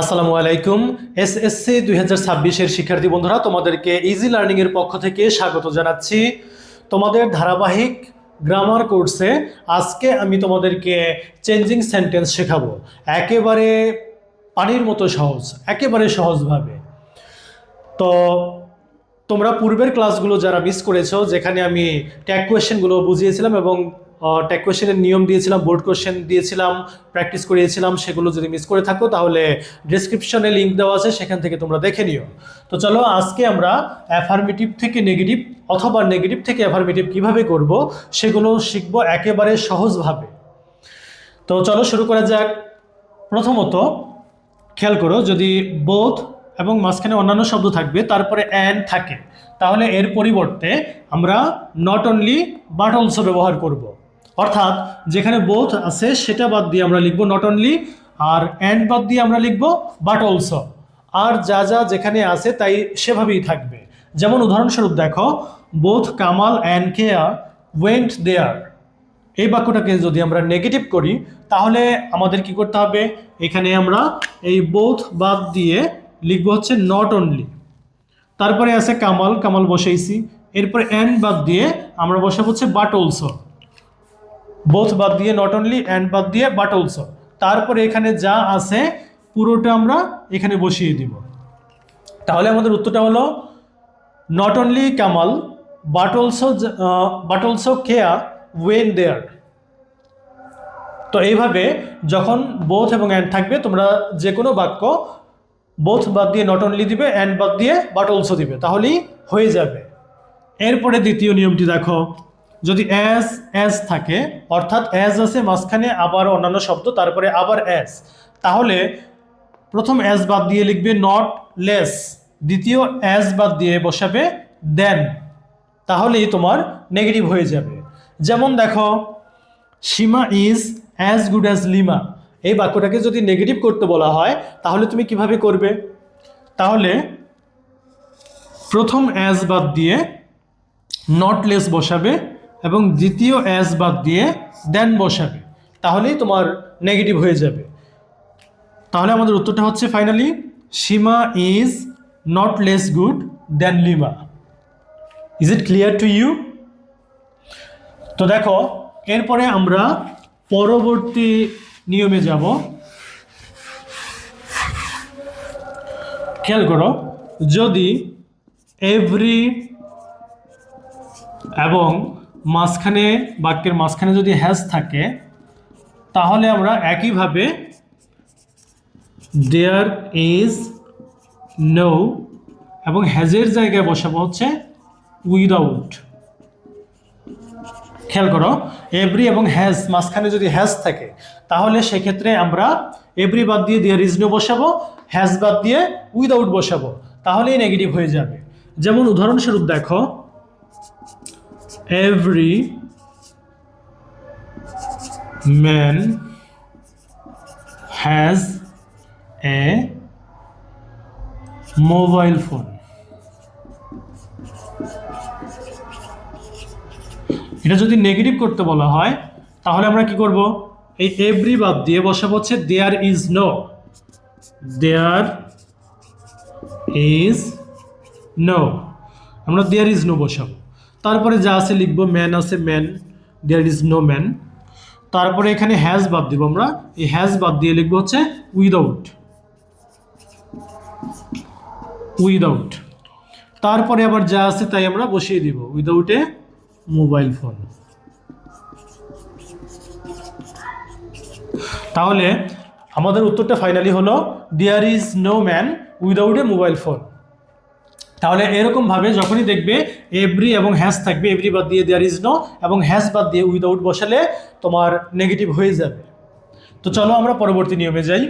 আসসালামু আলাইকুম। এসএসসি দুই হাজার ছাব্বিশের শিক্ষার্থী বন্ধুরা, তোমাদেরকে ইজি লার্নিংয়ের পক্ষ থেকে স্বাগত জানাচ্ছি। তোমাদের ধারাবাহিক গ্রামার কোর্সে আজকে আমি তোমাদেরকে চেঞ্জিং সেন্টেন্স শেখাবো। একেবারে পানির মতো সহজ, একেবারে সহজভাবে। তো তোমরা পূর্বের ক্লাসগুলো যারা মিস করেছ, যেখানে আমি ট্যাগ কোয়েশ্চেনগুলো বুঝিয়েছিলাম এবং ট্যাগ কোয়েশ্চেনের নিয়ম দিয়েছিলাম বোর্ড কোয়েশ্চেন দিয়েছিলাম প্র্যাকটিস করিয়েছিলাম, সেগুলো যদি মিস করে থাকো, তাহলে ডিসক্রিপশনে লিঙ্ক দেওয়া আছে, সেখান থেকে তোমরা দেখে নিও। তো চলো, আজকে আমরা অ্যাফার্মেটিভ থেকে নেগেটিভ অথবা নেগেটিভ থেকে অ্যাফার্মেটিভ কীভাবে করব, সেগুলো শিখব একেবারে সহজভাবে। তো চলো, শুরু করা যাক। প্রথমত, খেয়াল করো, যদি বোধ এবং মাঝখানে অন্যান্য শব্দ থাকবে, তারপরে অ্যান্ড থাকে, তাহলে এর পরিবর্তে আমরা নট অনলি বাট অলসো ব্যবহার করব। অর্থাৎ যেখানে বোধ আছে, সেটা বাদ দিয়ে আমরা লিখব নট অনলি আর অ্যান্ড বাদ দিয়ে আমরা লিখব বাট অলসো আর যা যা যেখানে আছে, তাই সেভাবেই থাকবে। যেমন উদাহরণস্বরূপ দেখো both Kamal and Keya went there এই বাক্যটাকে যদি আমরা নেগেটিভ করি, তাহলে আমাদের কি করতে হবে? এখানে আমরা এই বোথ বাদ দিয়ে লিখব হচ্ছে নট অনলি তারপরে আছে কামাল কামাল বসাইছি। এরপরে অ্যান্ড বাদ দিয়ে আমরা বসাবো হচ্ছে বাট অলসো বোথ বাদ দিয়ে নট অনলি অ্যান্ড বাদ দিয়ে বাট অলসো তারপরে এখানে যা আছে, পুরোটা আমরা এখানে বসিয়ে দিব। তাহলে আমাদের উত্তরটা হলো not only Kamal but also but also Keya went there তো এইভাবে যখন বোথ এবং অ্যান্ড থাকবে, তোমরা যে কোনো বাক্য বোথ বাদ দিয়ে নট অনলি দিবে অ্যান্ড বাদ দিয়ে বাট অলসো দিবে। তাহলেই হয়ে যাবে। এরপরে দ্বিতীয় নিয়মটি দেখো। যদি অ্যাজ অ্যাজ থাকে, অর্থাৎ অ্যাজ আছে মাঝখানে, আবার অন্যান্য শব্দ, তারপরে আবার অ্যাজ তাহলে প্রথম অ্যাজ বাদ দিয়ে লিখবে নট লেস দ্বিতীয় অ্যাজ বাদ দিয়ে বসাবে দেন তাহলেই তোমার নেগেটিভ হয়ে যাবে। যেমন দেখো, Seema is as good as Lima. এই বাক্যটাকে যদি নেগেটিভ করতে বলা হয়, তাহলে তুমি কীভাবে করবে? তাহলে প্রথম অ্যাজ বাদ দিয়ে নট লেস বসাবে এবং দ্বিতীয় অ্যাজ বাদ দিয়ে দেন বসাবে, তাহলেই তোমার নেগেটিভ হয়ে যাবে। তাহলে আমাদের উত্তরটা হচ্ছে finally Seema is not less good than Lima. Is it clear to you তো দেখো, এরপরে আমরা পরবর্তী নিয়মে যাব। খেয়াল করো, যদি এভরি এবং মাঝখানে, বাক্যের মাঝখানে যদি হ্যাজ থাকে, তাহলে আমরা একইভাবে দেয়ার ইজ নো এবং হ্যাজের জায়গায় বসাবো হচ্ছে উইদাউট খেয়াল করো এভরি এবং হ্যাজ মাঝখানে যদি হ্যাজ থাকে, তাহলে সেক্ষেত্রে আমরা এভরি বাদ দিয়ে দেয়ার ইজ নো বসাবো হ্যাজ বাদ দিয়ে উইদাউট বসাবো, তাহলেই নেগেটিভ হয়ে যাবে। যেমন উদাহরণস্বরূপ দেখো every man has a mobile phone এটা যদি নেগেটিভ করতে বলা হয়, তাহলে আমরা কি করব? এই এভরি বাদ দিয়ে বসাবো হচ্ছে there is no there is no আমরা দেয়ার ইজ নো বসাবো। তারপরে যা আছে লিখব ম্যান আছে man there is no man তারপরে এখানে হ্যাজ বাদ দিব আমরা। এই হ্যাজ বাদ দিয়ে লিখব হচ্ছে উইদাউট উইদাউট তারপরে আবার যা আছে তাই আমরা বসিয়ে দিব। উইদাউট এ মোবাইল ফোন তাহলে আমাদের উত্তরটা ফাইনালি হলো there is no man without a mobile phone তাহলে এরকমভাবে যখনই দেখবে এভরি এবং হ্যাজ থাকবে এভরি বাদ দিয়ে দেয়ার ইজ নো এবং হ্যাজ বাদ দিয়ে উইদাউট বসালে তোমার নেগেটিভ হয়ে যাবে। তো চলো আমরা পরবর্তী নিয়মে যাই।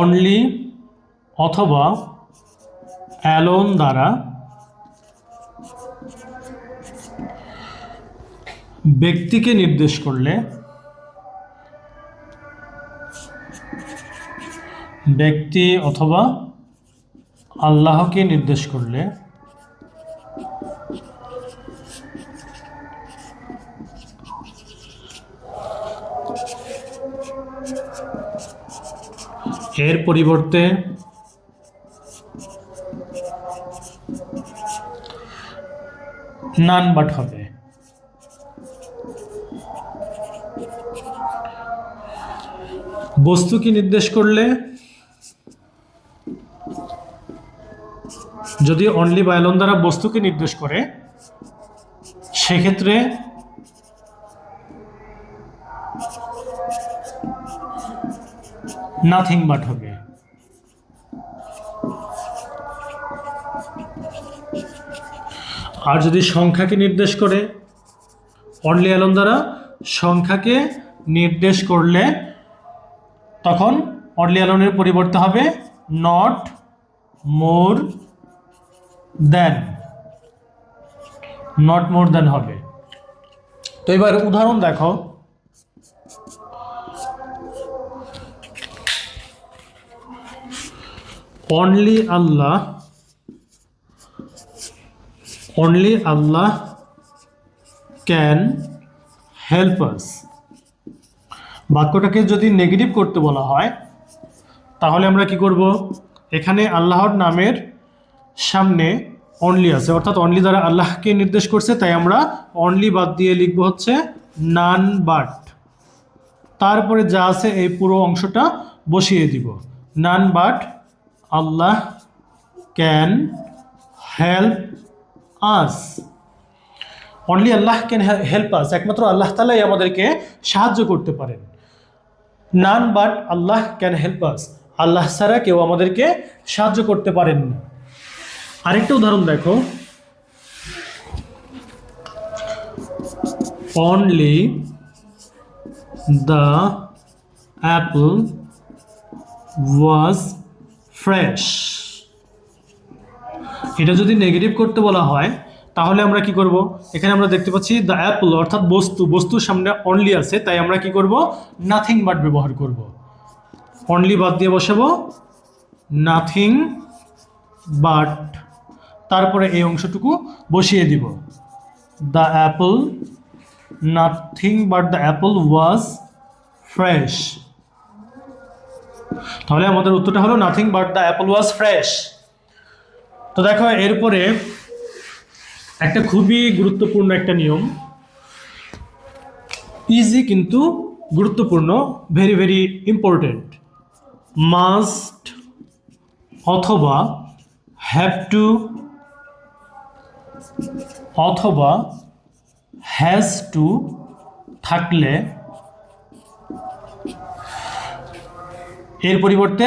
অনলি অথবা অ্যালোন দ্বারা ব্যক্তিকে নির্দেশ করলে ব্যক্তি অথবা আল্লাহকে নির্দেশ করলে এর পরিবর্তে নান বাট হবে। বস্তুকে নির্দেশ করলে? যদি অনলি বায়লন দ্বারা বস্তুকে নির্দেশ করে, সেক্ষেত্রে নাথিং বাট হবে। আর যদি সংখ্যাকে নির্দেশ করে অনলি অ্যালন দ্বারা সংখ্যাকে নির্দেশ করলে তখন অনলি অ্যালনের পরিবর্তে হবে not more then not more দেন হবে। তো এবার উদাহরণ দেখো। Only Allah only Allah can help us বাক্যটাকে যদি নেগেটিভ করতে বলা হয়, তাহলে আমরা কি করব? এখানে আল্লাহর নামের সামনে অনলি আছে। অর্থাৎ অনলি দ্বারা আল্লাহকে নির্দেশ করছে, তাই আমরা অনলি বাদ দিয়ে লিখব হচ্ছে নান বাট তারপরে যা আছে, এই পুরো অংশটা বসিয়ে দিব। None but Allah can help us only Allah can help us একমাত্র আল্লাহ তালাই আমাদেরকে সাহায্য করতে পারেন। None but Allah can help us Allah ছাড়া কেউ আমাদেরকে সাহায্য করতে পারেন না। আরেকটা উদাহরণ দেখো। Only the apple was fresh এটা যদি নেগেটিভ করতে বলা হয় তাহলে আমরা কি করব? এখানে আমরা দেখতে পাচ্ছি দ্য অ্যাপল অর্থাৎ বস্তু বস্তুর সামনে অনলি আছে, তাই আমরা কি করব? নাথিং বাট ব্যবহার করব। অনলি বাদ দিয়ে বসাবো নাথিং বাট তারপরে এই অংশটুকু বসিয়ে দিব। The apple nothing but the apple was fresh তাহলে আমাদের উত্তরটা হলো nothing but the apple was fresh তো দেখো, এরপরে একটা খুবই গুরুত্বপূর্ণ একটা নিয়ম। ইজি কিন্তু গুরুত্বপূর্ণ ভেরি ভেরি ইম্পর্টেন্ট মাস্ট অথবা হ্যাভ টু অথবা হ্যাজ টু থাকলে এর পরিবর্তে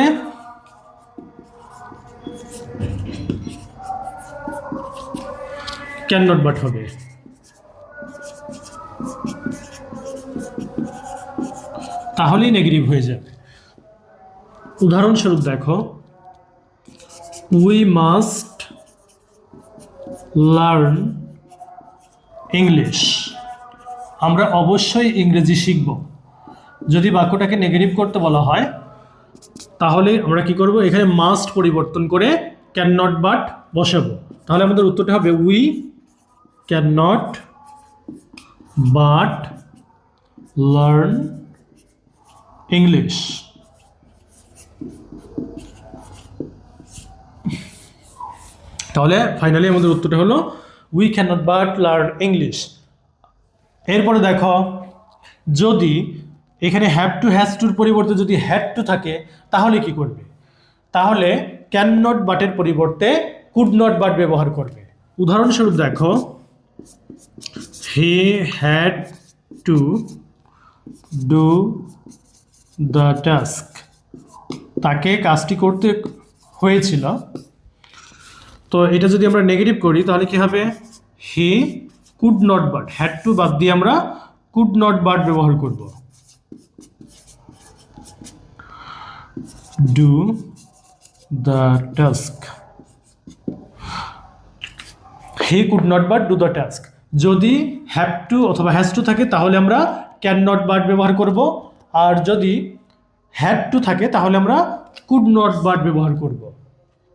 ক্যান নট বাট হবে। তাহলেই নেগেটিভ হয়ে যাবে। উদাহরণস্বরূপ দেখো উই মাস্ট লার্ন ইংলিশ আমরা অবশ্যই ইংরেজি শিখব। যদি বাক্যটাকে নেগেটিভ করতে বলা হয়, তাহলে আমরা কি করব? এখানে মাস্ট পরিবর্তন করে ক্যান নট বাট বসাবো। তাহলে আমাদের উত্তরটা হবে we not but learn English তাহলে ফাইনালি আমাদের উত্তরটা হলো we can not but learn English এরপরে দেখো, যদি এখানে হ্যাভ টু হ্যাজ টুর পরিবর্তে যদি হ্যাড টু থাকে, তাহলে কি করবে? তাহলে ক্যান নট বাটের পরিবর্তে কুড নট বাট ব্যবহার করবে। উদাহরণস্বরূপ দেখো he had to do the task তাকে কাজটি করতে হয়েছিল। তো এটা যদি আমরা নেগেটিভ করি, তাহলে কি হবে? He could not but had to বাদ দিয়ে আমরা কুড নট বাট ব্যবহার করব। Do the task he could not but do the task. যদি হ্যাভ টু অথবা হ্যাজ টু থাকে, তাহলে আমরা ক্যান নট বাট ব্যবহার করব। আর যদি হ্যাড টু থাকে, তাহলে আমরা কুড নট বাট ব্যবহার করব।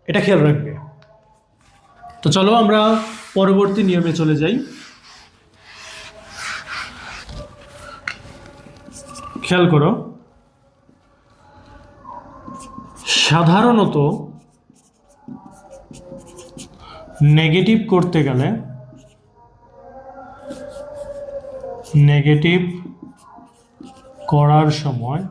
এটা খেয়াল রাখবে। তো চলো আমরা পরবর্তী নিয়মে চলে যাই। খেয়াল করো, সাধারণত নেগেটিভ করতে গেলে নেগেটিভ করার সময়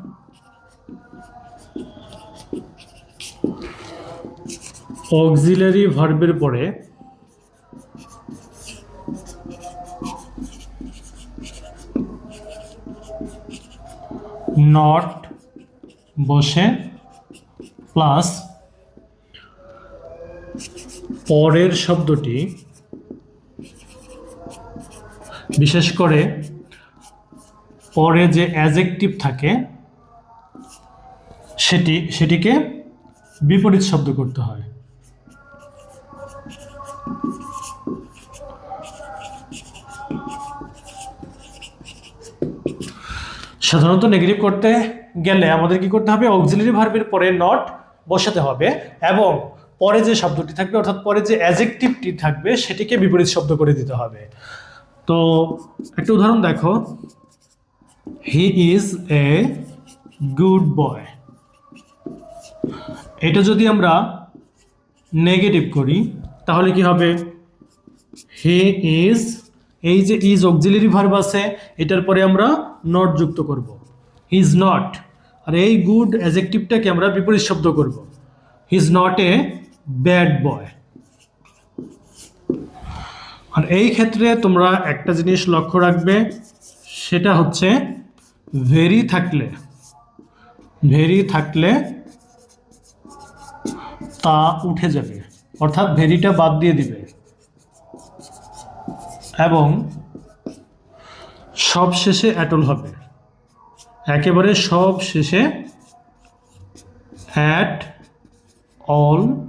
অক্সিলারি ভার্বের পরে নট বসে প্লাস পরের শব্দটি বিশেষ করে পরে যে অ্যাজেক্টিভ থাকে, সেটি, সেটিকে বিপরীত শব্দ করতে হয়। সাধারণত নেগেটিভ করতে গেলে আমাদের কি করতে হবে? অক্সিলারি ভার্বের পরে নট বসাতে হবে এবং পরে যে শব্দটি থাকবে, অর্থাৎ পরে যে অ্যাজেক্টিভটি থাকবে, সেটিকে বিপরীত শব্দ করে দিতে হবে। তো একটা উদাহরণ দেখো। হি ইজ এ গুড বয় এটা যদি আমরা নেগেটিভ করি, তাহলে কি হবে? হি ইজ এই যে ইজ অক্সিলারি ভার্ব আছে, এটার পরে আমরা নট যুক্ত করব। ইজ নট আর এই গুড অ্যাজেক্টিভটাকে আমরা বিপরীত শব্দ করব। Is not a bad boy আর এই ক্ষেত্রে তোমরা একটা জিনিস লক্ষ্য রাখবে, সেটা হচ্ছে ভেরি থাকলে ভেরি থাকলে তা উঠে যাবে, অর্থাৎ ভেরিটা বাদ দিয়ে দিবে। এবং সব শেষে অ্যাটল হবে। একেবারে সব শেষে অ্যাট অল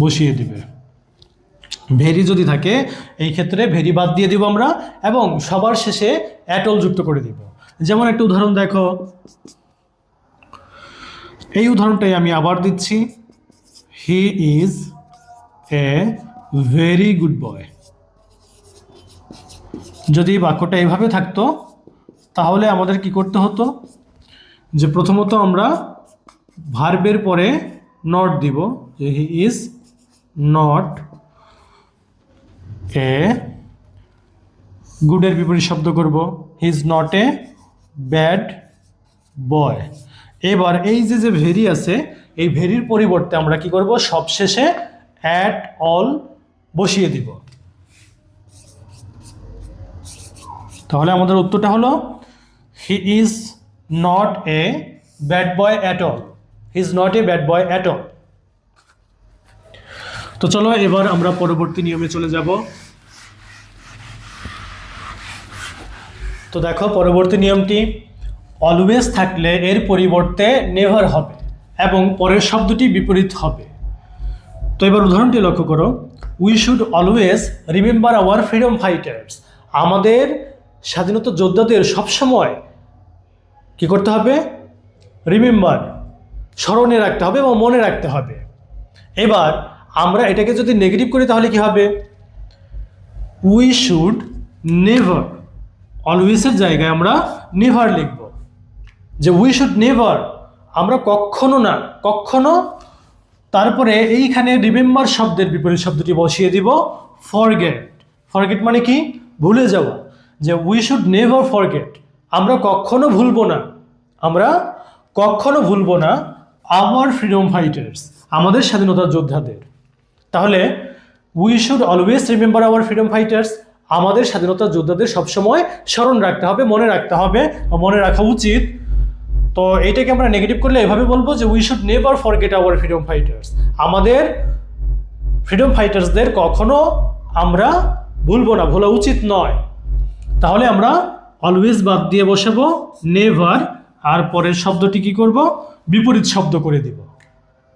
বসিয়ে দিবে। ভেরি যদি থাকে, এই ক্ষেত্রে ভেরি বাদ দিয়ে দিব আমরা এবং সবার শেষে অ্যাটল যুক্ত করে দিব। যেমন একটা উদাহরণ দেখো। এই উদাহরণটাই আমি আবার দিচ্ছি। He is a very good boy যদি বাক্যটা এভাবে থাকতো, তাহলে আমাদের কি করতে হতো? যে প্রথমত আমরা ভার্বের পরে নট দিব, যে হি ইজ নট এ গুডের বিপরীত শব্দ করব। He is not a bad boy এবার এই যে যে ভেরি আছে, এই ভেরির পরিবর্তে আমরা কি করব? সবশেষে অ্যাট অল বসিয়ে দিব। তাহলে আমাদের উত্তরটা হলো he is not a bad boy at all he is not a bad boy at all তো চলো, এবার আমরা পরবর্তী নিয়মে চলে যাব। তো দেখো, পরবর্তী নিয়মটি অলওয়েজ থাকলে এর পরিবর্তে নেভার হবে এবং পরের শব্দটি বিপরীত হবে। তো এবার উদাহরণটি লক্ষ্য করো we should always remember our freedom fighters আমাদের স্বাধীনতা যোদ্ধাদের সবসময় কি করতে হবে? রিমেম্বার স্মরণে রাখতে হবে এবং মনে রাখতে হবে। এবার আমরা এটাকে যদি নেগেটিভ করি তাহলে কি হবে? উই শুড নেভার অলওয়েজের জায়গায় আমরা নেভার লিখব। যে উই শুড নেভার আমরা কখনো না, কখনো তারপরে এইখানে রিমেম্বার শব্দের বিপরীত শব্দটি বসিয়ে দিব ফরগেট ফরগেট মানে কি? ভুলে যাওয়া। যে উই শুড নেভার ফরগেট আমরা কখনো ভুলবো না। আমরা কখনো ভুলবো না। আওয়ার ফ্রিডম ফাইটার্স আমাদের স্বাধীনতা যোদ্ধাদের। তাহলে we should always remember our freedom fighters আমাদের স্বাধীনতা যোদ্ধাদের সবসময় স্মরণ রাখতে হবে, মনে রাখতে হবে মনে রাখা উচিত। তো এইটাকে আমরা নেগেটিভ করলে এভাবে বলব যে we should never forget our freedom fighters আমাদের ফ্রিডম ফাইটার্সদের কখনো আমরা ভুলবো না, ভোলা উচিত নয়। তাহলে আমরা অলওয়েজ বাদ দিয়ে বসাবো নেভার আর পরের শব্দটি কি করব? বিপরীত শব্দ করে দিব।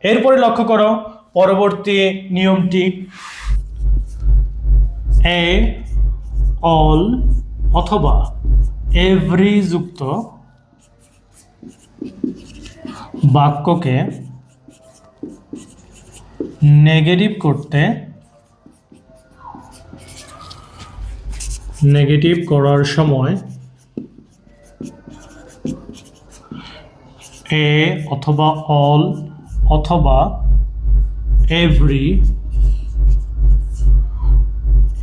এরপরে লক্ষ্য করো পরবর্তী নিয়মটি এ অল অথবা এভরি যুক্ত বাক্যকে নেগেটিভ করতে নেগেটিভ করার সময় এ অথবা অল অথবা এভরি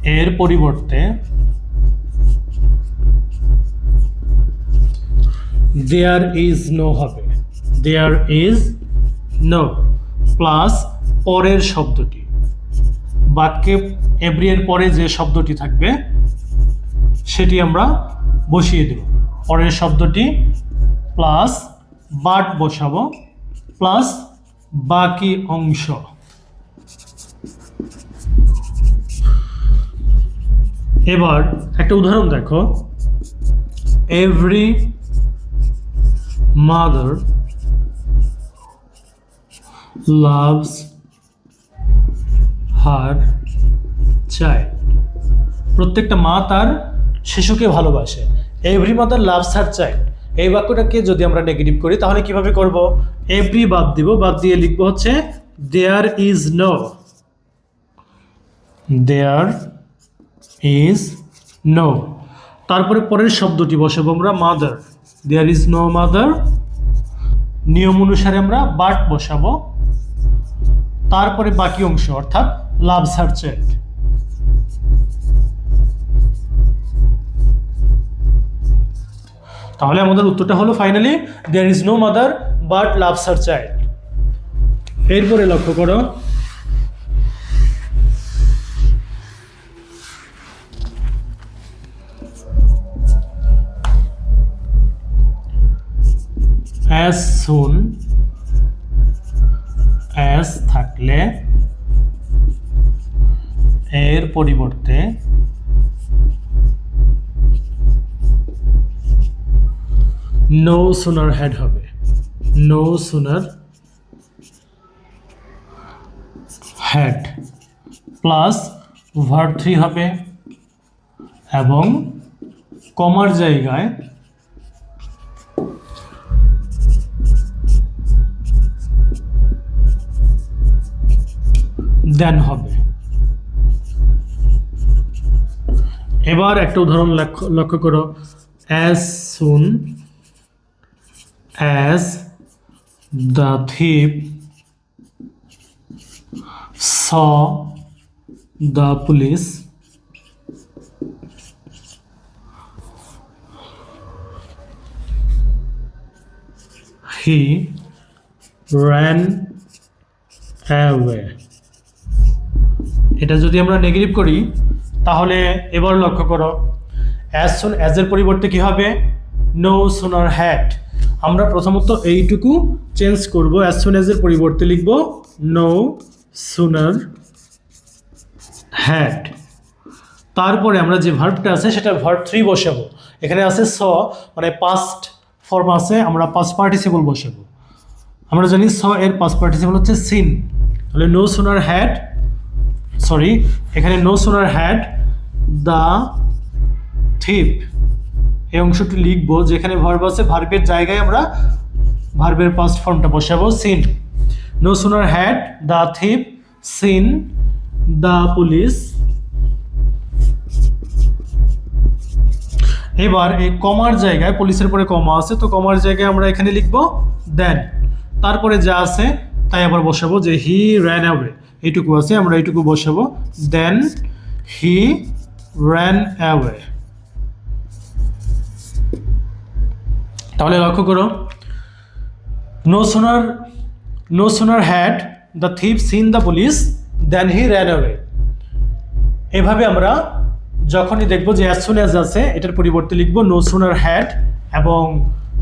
এর পরিবর্তে দেয়ার ইজ নো হবে। দেয়ার ইজ নো প্লাস পরের শব্দটি। বাক্যে এভরি এর পরে যে শব্দটি থাকবে, সেটি আমরা বসিয়ে দেব। পরের শব্দটি প্লাস বাট বসাবো। প্লাস বাকি অংশ। এবার একটা উদাহরণ দেখো। Every mother loves her child প্রত্যেকটা মা তার শিশুকে ভালোবাসে। Every mother loves her child এই বাক্যটাকে যদি আমরা নেগেটিভ করি, তাহলে কীভাবে করব? এভরি বাদ দিব, বাদ দিয়ে লিখব হচ্ছে there is no there is no তারপরে পরের শব্দটি বসাবো আমরা mother there is no mother নিয়ম অনুসারে আমরা বাট বসাবো। তারপরে বাকি অংশ, অর্থাৎ লাভ সার্চেট তাহলে আমাদের উত্তরটা হলো finally there is no mother but loves her child এরপরে লক্ষ্য করো অ্যাজ সুন অ্যাজ থাকলে এর পরিবর্তে নো সুনার হেড হবে। No sooner had plus verb three হবে এবং কমার জায়গায় দেন হবে। এবার একটা উদাহরণ লক্ষ্য করো। As soon, as the thief saw the police he ran away এটা যদি আমরা নেগেটিভ করি, তাহলে এবার লক্ষ্য করো অ্যাজ সুন অ্যাজের পরিবর্তে কি হবে? নো সোনার হ্যাট আমরা প্রথমত এইটুকু চেঞ্জ করব অ্যাজ সুন অ্যাজের পরিবর্তে লিখব নো সুনার হ্যাট তারপরে আমরা যে ভার্বটা আছে, সেটা ভার্ব থ্রি বসাবো। এখানে আছে স মানে পাস্ট ফর্ম আছে, আমরা পাস্ট পার্টিসিপল বসাবো। আমরা জানি স এর পাস্ট পার্টিসিপল হচ্ছে সিন তাহলে নো সোনার হ্যাট সরি এখানে no sooner had the thief এই অংশটি লিখব যেখানে ভার্ব আছে ভার্বের জায়গায় আমরা ভার্বের পাস্ট ফর্মটা বসাবো seen no sooner had the thief seen the police এবার এই কমার জায়গায় পুলিশের পরে কমা আছে, তো কমার জায়গায় আমরা এখানে লিখব দেন তারপরে যা আছে, তাই আবার বসাবো যে হি র্যান অ্যাওয়ে এইটুকু আছে, আমরা এইটুকু বসাবো। দেন হি র্যান অ্যাওয়ে তাহলে লক্ষ্য করো no sooner no sooner had the thief seen the police than he ran away এভাবে আমরা যখনই দেখব যে অ্যাজ সুন অ্যাজ আছে, এটার পরিবর্তে লিখব নো সোনার হ্যাড এবং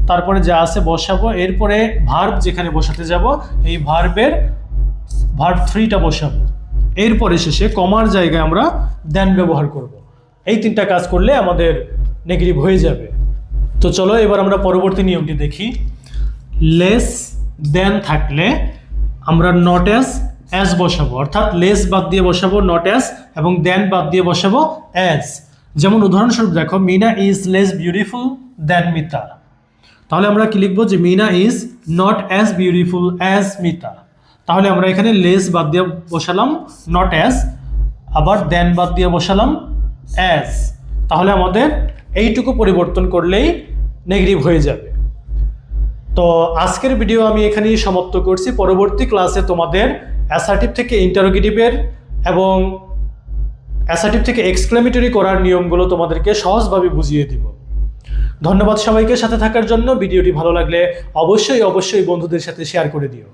তারপরে যা আছে বসাবো। এরপরে ভার্ব যেখানে বসাতে যাব, এই ভার্বের ভার্ব থ্রিটা বসাবো। এরপরে শেষে কমার জায়গায় আমরা দেন ব্যবহার করব। এই তিনটা কাজ করলে আমাদের নেগেটিভ হয়ে যাবে। তো চলো এবার আমরা পরবর্তী নিয়মটি দেখি। লেস দেন থাকলে আমরা নট অ্যাজ অ্যাজ বসাবো। অর্থাৎ লেস বাদ দিয়ে বসাবো নট অ্যাজ এবং দেন বাদ দিয়ে বসাবো অ্যাজ যেমন উদাহরণস্বরূপ দেখো, Mina is less beautiful than Mita. তাহলে আমরা কি লিখব যে Mina is not as beautiful as Mita. তাহলে আমরা এখানে লেস বাদ দিয়ে বসালাম নট অ্যাজ আবার দেন বাদ দিয়ে বসালাম অ্যাজ তাহলে আমাদের এইটুকু পরিবর্তন করলেই নেগেটিভ হয়ে যাবে। তো আজকের ভিডিও আমি এখানেই সমাপ্ত করছি। পরবর্তী ক্লাসে তোমাদের অ্যাসার্টিভ থেকে ইন্টারোগেটিভের এবং অ্যাসার্টিভ থেকে এক্সক্লেমেটরি করার নিয়মগুলো তোমাদেরকে সহজভাবে বুঝিয়ে দিব। ধন্যবাদ সবাইকে সাথে থাকার জন্য। ভিডিওটি ভালো লাগলে অবশ্যই অবশ্যই বন্ধুদের সাথে শেয়ার করে দিও।